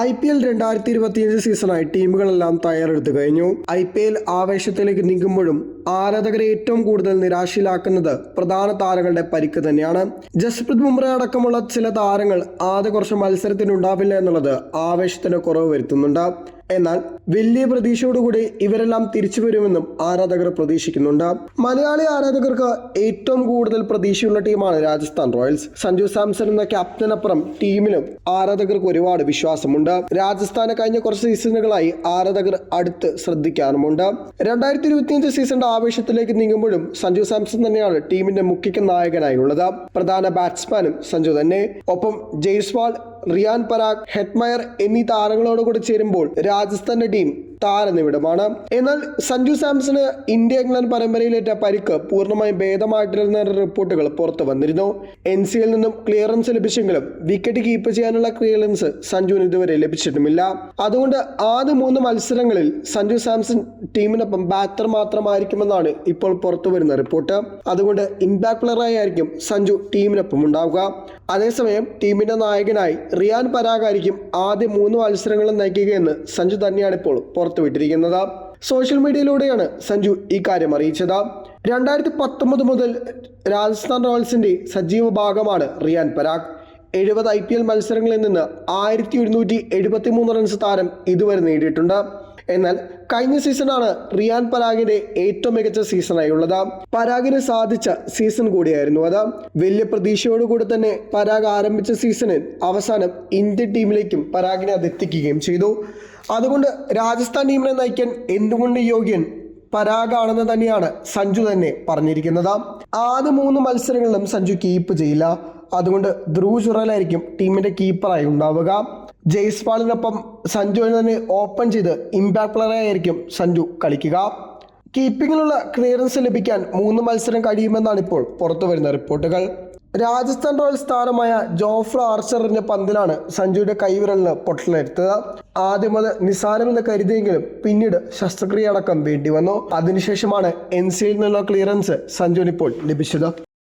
I P L രണ്ടായിരത്തി ഇരുപത്തിയഞ്ച് സീസണായി ടീമുകളെല്ലാം തയ്യാറെടുത്തു കഴിഞ്ഞു. ഐ പി എൽ ആവേശത്തിലേക്ക് നീങ്ങുമ്പോഴും ആരാധകരെ ഏറ്റവും കൂടുതൽ നിരാശയിലാക്കുന്നത് പ്രധാന താരങ്ങളുടെ പരിക്ക് തന്നെയാണ്. ജസ്പ്രീത് ബുംറ അടക്കമുള്ള ചില താരങ്ങൾ ആദ്യ കുറച്ച് മത്സരത്തിനുണ്ടാവില്ല എന്നുള്ളത് ആവേശത്തിന് കുറവ് വരുത്തുന്നുണ്ട്. എന്നാൽ വലിയ പ്രതീക്ഷയോടുകൂടി ഇവരെല്ലാം തിരിച്ചു വരുമെന്നും ആരാധകർ പ്രതീക്ഷിക്കുന്നുണ്ട്. മലയാളി ആരാധകർക്ക് ഏറ്റവും കൂടുതൽ പ്രതീക്ഷയുള്ള ടീമാണ് രാജസ്ഥാൻ റോയൽസ്. സഞ്ജു സാംസൺ എന്ന ക്യാപ്റ്റനപ്പുറം ടീമിലും ആരാധകർക്ക് ഒരുപാട് വിശ്വാസമുണ്ട്. രാജസ്ഥാനെ കഴിഞ്ഞ കുറച്ച് സീസണുകളായി ആരാധകർ അടുത്ത് ശ്രദ്ധിക്കാറുമുണ്ട്. രണ്ടായിരത്തി ഇരുപത്തിയഞ്ച് സീസണിന്റെ ആവേശത്തിലേക്ക് നീങ്ങുമ്പോഴും സഞ്ജു സാംസൺ തന്നെയാണ് ടീമിന്റെ മുഖ്യ നായകനായി ഉള്ളത് പ്രധാന ബാറ്റ്സ്മാനും സഞ്ജു തന്നെ. ഒപ്പം ജയ്സ്വാൾ റിയാൻ പരാഗ് ഹെറ്റ്മയർ എന്നീ താരങ്ങളോട് കൂടി ചേരുമ്പോൾ രാജസ്ഥാന്റെ ടീം താരനിമിടമാണ് എന്നാൽ സഞ്ജു സാംസണ് ഇന്ത്യ ഇംഗ്ലണ്ട് പരമ്പരയിലേറ്റ പരിക്ക് പൂർണമായും ഭേദമായിട്ടില്ലെന്ന റിപ്പോർട്ടുകൾ പുറത്തു വന്നിരുന്നു. എൻ സിയിൽ നിന്നും ക്ലിയറൻസ് ലഭിച്ചെങ്കിലും വിക്കറ്റ് കീപ്പ് ചെയ്യാനുള്ള ക്ലിയറൻസ് സഞ്ജുവിന് ഇതുവരെ ലഭിച്ചിട്ടുമില്ല. അതുകൊണ്ട് ആദ്യ മൂന്ന് മത്സരങ്ങളിൽ സഞ്ജു സാംസൺ ടീമിനൊപ്പം ബാറ്റർ മാത്രമായിരിക്കുമെന്നാണ് ഇപ്പോൾ പുറത്തു വരുന്ന റിപ്പോർട്ട്. അതുകൊണ്ട് ഇമ്പാക്ട് പ്ലെയറായി ആയിരിക്കും സഞ്ജു ടീമിനൊപ്പം ഉണ്ടാവുക. അതേസമയം ടീമിന്റെ നായകനായി റിയാൻ പരാഗ് ആയിരിക്കും ആദ്യ മൂന്ന് മത്സരങ്ങളും നയിക്കുകയെന്ന് സഞ്ജു തന്നെയാണ് ഇപ്പോൾ പുറത്തുവിട്ടിരിക്കുന്നത്. സോഷ്യൽ മീഡിയയിലൂടെയാണ് സഞ്ജു ഇക്കാര്യം കാര്യം അറിയിച്ചത്. രണ്ടായിരത്തി പത്തൊമ്പത് മുതൽ രാജസ്ഥാൻ റോയൽസിന്റെ സജീവ ഭാഗമാണ് റിയാൻ പരാഗ്. എഴുപത് ഐ പി എൽ മത്സരങ്ങളിൽ നിന്ന് ആയിരത്തി ഒരുന്നൂറ്റി എഴുപത്തി മൂന്ന് റൺസ് താരം ഇതുവരെ നേടിയിട്ടുണ്ട്. എന്നാൽ കഴിഞ്ഞ സീസണാണ് റിയാൻ പരാഗിന്റെ ഏറ്റവും മികച്ച സീസണായി ഉള്ളത്. പരാഗിന് സാധിച്ച സീസൺ കൂടിയായിരുന്നു അത്. വലിയ പ്രതീക്ഷയോടുകൂടി തന്നെ പരാഗ് ആരംഭിച്ച സീസണിൽ അവസാനം ഇന്ത്യൻ ടീമിലേക്കും പരാഗിനെ അതെത്തിക്കുകയും ചെയ്തു. അതുകൊണ്ട് രാജസ്ഥാൻ ടീമിനെ നയിക്കാൻ എന്തുകൊണ്ട് യോഗ്യൻ പരാഗാണെന്ന് തന്നെയാണ് സഞ്ജു തന്നെ പറഞ്ഞിരിക്കുന്നത്. ആദ്യ മൂന്ന് മത്സരങ്ങളിലും സഞ്ജു കീപ്പ് ചെയ്യില്ല. അതുകൊണ്ട് ധ്രുവ് ചുറലായിരിക്കും ടീമിന്റെ കീപ്പറായി ഉണ്ടാവുക. ജയ്സ്വാളിനൊപ്പം സഞ്ജു തന്നെ ഓപ്പൺ ചെയ്ത് ഇമ്പാക്ട് പ്ലെയറായിരിക്കും സഞ്ജു കളിക്കുക. കീപ്പിങ്ങിലുള്ള ക്ലിയറൻസ് ലഭിക്കാൻ മൂന്ന് മത്സരം കഴിയുമെന്നാണ് ഇപ്പോൾ പുറത്തു വരുന്ന റിപ്പോർട്ടുകൾ രാജസ്ഥാൻ റോയൽസ് താരമായ ജോഫ്ര ആർച്ചറിന്റെ പന്തിലാണ് സഞ്ജുവിന്റെ കൈവിരലിന് പൊട്ടലെടുത്തത് ആദ്യം അത് നിസാരമെന്ന് കരുതിയെങ്കിലും പിന്നീട് ശസ്ത്രക്രിയ അടക്കം വേണ്ടി വന്നു. അതിനുശേഷമാണ് എൻ സിയിൽ നിന്നുള്ള ക്ലിയറൻസ് സഞ്ജുവിന് ഇപ്പോൾ ലഭിച്ചത്.